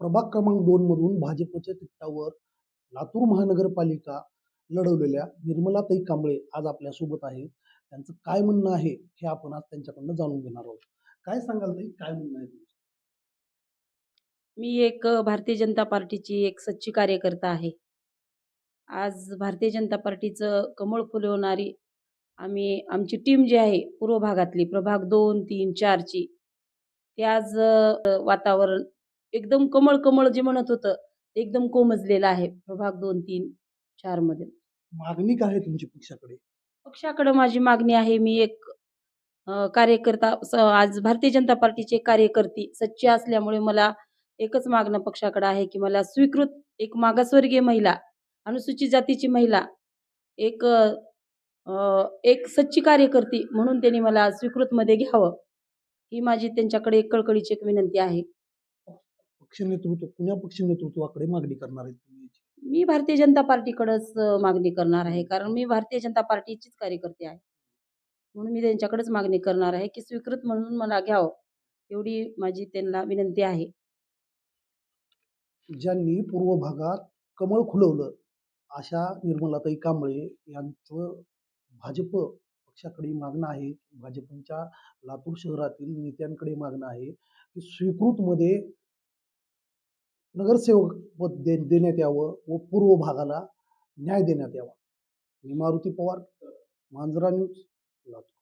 प्रभाग क्रमांक दोन मधून भाजपच्या तिकटावर लातूर महानगरपालिका लढवलेल्या निर्मलाताई कांबळे आज आपल्यासोबत आहेत. त्यांचं काय म्हणणं आहे हे आपण आज त्यांच्याकडनं जाणून घेणार आहोत. काय सांगाल ताई? काय म्हणणं आहे तुमचं? मी एक भारतीय जनता पार्टीची एक सच्ची कार्यकर्ता आहे. आज भारतीय जनता पार्टीचं कमळ फुलवणारी आम्ही आमची टीम जी आहे पूर्व भागातली प्रभाग दोन तीन चारची ते आज वातावरण एकदम कमळ कमळ जे म्हणत होतं ते एकदम कोमजलेलं आहे. प्रभाग दोन तीन चारमध्ये मागणी काय आहे तुमची पक्षाकडे? पक्षाकडे माझी मागणी आहे. मी एक अ, कार्यकर्ता स- आज भारतीय जनता पार्टीची कार्यकर्ती सच्ची असल्यामुळे मला एकच मागणं पक्षाकडे आहे की मला स्वीकृत एक मागासवर्गीय महिला अनुसूचित जातीची महिला एक अ, एक सच्ची कार्यकर्ती म्हणून त्यांनी मला स्वीकृतमध्ये घ्यावं. ही माझी त्यांच्याकडे एक कळकळीची एक विनंती आहे. पक्ष नेतृत्व पुण्या पक्ष नेतृत्वाकडे मागणी करणार आहेत तुम्ही याची. मी भारतीय जनता पार्टीकडेच अ, मागणी करणार आहे. कारण मी भारतीय जनता पार्टीचीच कार्यकर्ते आहे. म्हणून मी त्यांच्याकडेच मागणी करणार आहे की स्वीकृत म्हणून मला घ्यावं. एवढी माझी त्यांना विनंती आहे. ज्यांनी पूर्व भागात कमळ खुलवलं अशा निर्मलाताई कांबळे यांचं भाजप पक्षाकडे मागणं आहे भाजपच्या लातूर शहरातील नेत्यांकडे मागणं आहे की स्वीकृतमध्ये नगरसेवक पद दे देण्यात यावं व पूर्व भागाला न्याय देण्यात यावा. मी मारुती पवार मांजरा न्यूज लातूर.